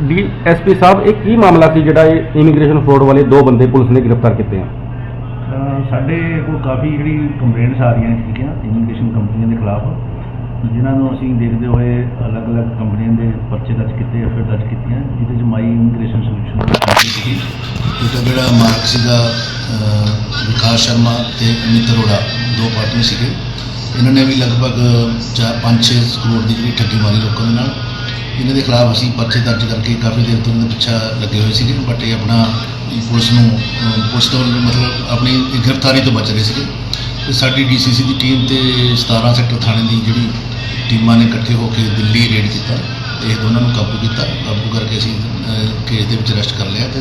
ਜੀ ਐਸਪੀ ਸਾਹਿਬ ਇਹ ਕੀ ਮਾਮਲਾ ਸੀ ਜਿਹੜਾ ਇਹ ਇਮੀਗ੍ਰੇਸ਼ਨ ਫਰੋਡ ਵਾਲੇ ਦੋ ਬੰਦੇ ਪੁਲਿਸ ਨੇ ਗ੍ਰਿਫਤਾਰ ਕੀਤੇ ਆ? ਅਹ ਸਾਡੇ ਕੋਲ ਕਾਫੀ ਜਿਹੜੀ ਕੰਪਲੇਂਟਸ ਆ ਰਹੀਆਂ ਸੀਗੀਆਂ ਇਮੀਗ੍ਰੇਸ਼ਨ ਕੰਪਨੀਆਂ ਦੇ ਖਿਲਾਫ ਜਿਨ੍ਹਾਂ ਨੂੰ ਅਸੀਂ ਦੇਖਦੇ ਹੋਏ ਅਲੱਗ-ਅਲੱਗ ਕੰਪਨੀਆਂ ਦੇ ਪਰਚੇ ਦਰਜ ਕੀਤੇ ਐਫਆਈਆਰ ਦਰਜ ਕੀਤੀਆਂ ਜਿਹਦੇ 'ਚ ਮਾਈ ਇਮੀਗ੍ਰੇਸ਼ਨ ਸੋਲੂਸ਼ਨ ਸੀ ਕੰਪਨੀ ਜਿਹੜਾ ਮਾਰਕ ਸੀਗਾ ਅਹ, ਵਿਕਾਸ ਸ਼ਰਮਾ ਤੇ ਅਮਿਤ ਅਰੋੜਾ ਦੋ ਪਾਰਟਨਰ ਸੀਗੇ ਇਹਨਾਂ ਨੇ ਵੀ ਲਗਭਗ 4-5-6 ਕਰੋੜ ਦੀ ਜਿਹੜੀ ਠੱਗੀ ਮਾਰੀ ਲੋਕਾਂ ਦੇ ਨਾਲ। ਇਹਨਾਂ ਦੇ ਖਿਲਾਫ ਅਸੀਂ ਪਰਚੇ ਦਰਜ ਕਰਕੇ ਕਾਫੀ ਦੇਰ ਤੋਂ ਇਹਨਾਂ ਦੇ ਪਿੱਛਾ ਲੱਗੇ ਹੋਏ ਸੀਗੇ ਬਟ ਇਹ ਆਪਣਾ ਪੁਲਿਸ ਨੂੰ ਪੁਲਿਸ ਤੋਂ ਮਤਲਬ ਆਪਣੀ ਗ੍ਰਿਫਤਾਰੀ ਤੋਂ ਬਚ ਰਹੇ ਸੀਗੇ। ਤੇ ਸਾਡੀ ਡੀਸੀਸੀ ਦੀ ਟੀਮ ਤੇ 17 ਸੈਕਟਰ ਥਾਣੇ ਦੀ ਜਿਹੜੀ ਟੀਮਾਂ ਨੇ ਇਕੱਠੇ ਹੋ ਕੇ ਦਿੱਲੀ ਰੇਡ ਕੀਤਾ ਤੇ ਇਹ ਦੋਨਾਂ ਨੂੰ ਕਾਬੂ ਕੀਤਾ। ਕਾਬੂ ਕਰਕੇ ਅਸੀਂ ਕੇਸ ਦੇ ਵਿੱਚ ਅਰੈਸਟ ਕਰ ਲਿਆ ਤੇ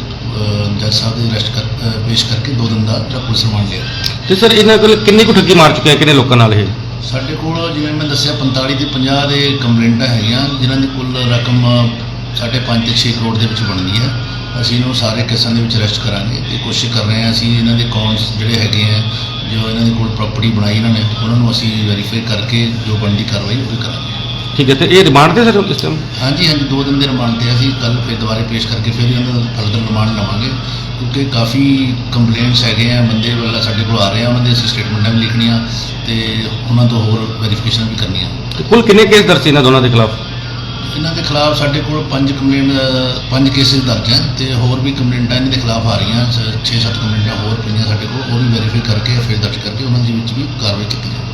ਜੱਜ ਸਾਹਿਬ ਦੇ ਅਰੈਸਟ ਕਰ ਪੇਸ਼ ਕਰਕੇ ਦੋ ਦਿਨ ਦਾ ਜਿਹੜਾ ਪੁਲਿਸ ਰਿਮਾਂਡ ਲਿਆ। ਤੇ ਸਰ ਇਹਨਾਂ ਕੋਲ ਕਿੰਨੀ ਕੁ ਠੱਗੀ ਮਾਰ ਚੁੱਕਿਆ ਆ ਲੋਕਾਂ ਨਾਲ ਇਹ? ਸਾਡੇ ਕੋਲ ਜਿਵੇਂ ਮੈਂ ਦੱਸਿਆ 45 ਤੇ 50 ਦੇ ਕੰਪਲੇਂਟਾਂ ਹੈਗੀਆਂ ਜਿਨ੍ਹਾਂ ਦੀ ਕੁੱਲ ਰਕਮ ਸਾਢੇ ਪੰਜ ਤੇ 6 ਕਰੋੜ ਦੇ ਵਿੱਚ ਬਣਦੀ ਹੈ। ਅਸੀਂ ਇਹਨੂੰ ਸਾਰੇ ਕੇਸਾਂ ਦੇ ਵਿੱਚ ਅਰੈਸਟ ਕਰਾਂਗੇ ਤੇ ਕੋਸ਼ਿਸ਼ ਕਰ ਰਹੇ ਹਾਂ ਅਸੀਂ ਇਹਨਾਂ ਦੇ ਅਕਾਊਂਟਸ ਜਿਹੜੇ ਹੈਗੇ ਆ ਜੋ ਇਹਨਾਂ ਦੇ ਕੋਲ ਪ੍ਰਾਪਰਟੀ ਬਣਾਈ ਇਹਨਾਂ ਨੇ ਉਹਨਾਂ ਨੂੰ ਅਸੀਂ ਵੈਰੀਫਾਈ ਕਰਕੇ ਜੋ ਬਣਦੀ ਕਾਰਵਾਈ ਉਹ ਕਰਾਂਗੇ। ਠੀਕ ਹੈ ਤੇ ਇਹ ਰਿਮਾਂਡ ਤੇ ਸਰ ਇਸ ਟਾਈਮ ਹਾਂਜੀ ਹਾਂਜੀ ਦੋ ਦਿਨ ਦੇ ਰਿਮਾਂਡ ਤੇ ਅਸੀਂ ਕੱਲ ਫਿਰ ਦੁਬਾਰੇ ਪੇਸ਼ ਕਰਕੇ ਫਿਰ ਇਹਨਾਂ ਦਾ ਫਰਦਰ ਰਿਮਾਂਡ ਲਵਾਂਗੇ। ਕਿਉਂਕਿ ਕਾਫੀ ਕੰਪਲੇਂਟਸ ਹੈਗੇ ਆ ਬੰਦੇ ਵਾਲਾ ਸਾਡੇ ਕੋਲ ਆ ਰਹੇ ਆ ਉਹਨਾਂ ਦੇ ਅਸੀਂ ਸਟੇਟਮੈਂਟਾਂ ਵੀ ਲਿਖਣੀਆਂ ਤੇ ਉਹਨਾਂ ਤੋਂ ਹੋਰ ਵੈਰੀਫਿਕੇਸ਼ਨ ਵੀ ਕਰਨੀਆਂ। ਤੇ ਕੁੱਲ ਕਿੰਨੇ ਕੇਸ ਦਰਜ ਸੀ ਇਹਨਾਂ ਦੋਨਾਂ ਦੇ ਖਿਲਾਫ? ਇਹਨਾਂ ਦੇ ਖਿਲਾਫ ਸਾਡੇ ਕੋਲ ਪੰਜ ਕੰਪਲੇਂਟ ਪੰਜ ਕੇਸਿਸ ਦਰਜ ਹੈ ਤੇ ਹੋਰ ਵੀ ਕੰਪਲੇਂਟਾਂ ਇਹਨਾਂ ਦੇ ਖਿਲਾਫ ਆ ਰਹੀਆਂ 6-7 ਕੰਪਲੇਂਟਾਂ ਹੋਰ ਪਈਆਂ ਸਾਡੇ ਕੋਲ ਉਹ ਵੀ ਵੈਰੀਫਾਈ ਕਰਕੇ ਫਿਰ ਦਰਜ ਕਰਕੇ ਉਹਨਾਂ ਦੇ ਵਿੱਚ ਵੀ ਕਾਰਵਾਈ ਕੀਤੀ ਜਾਵੇ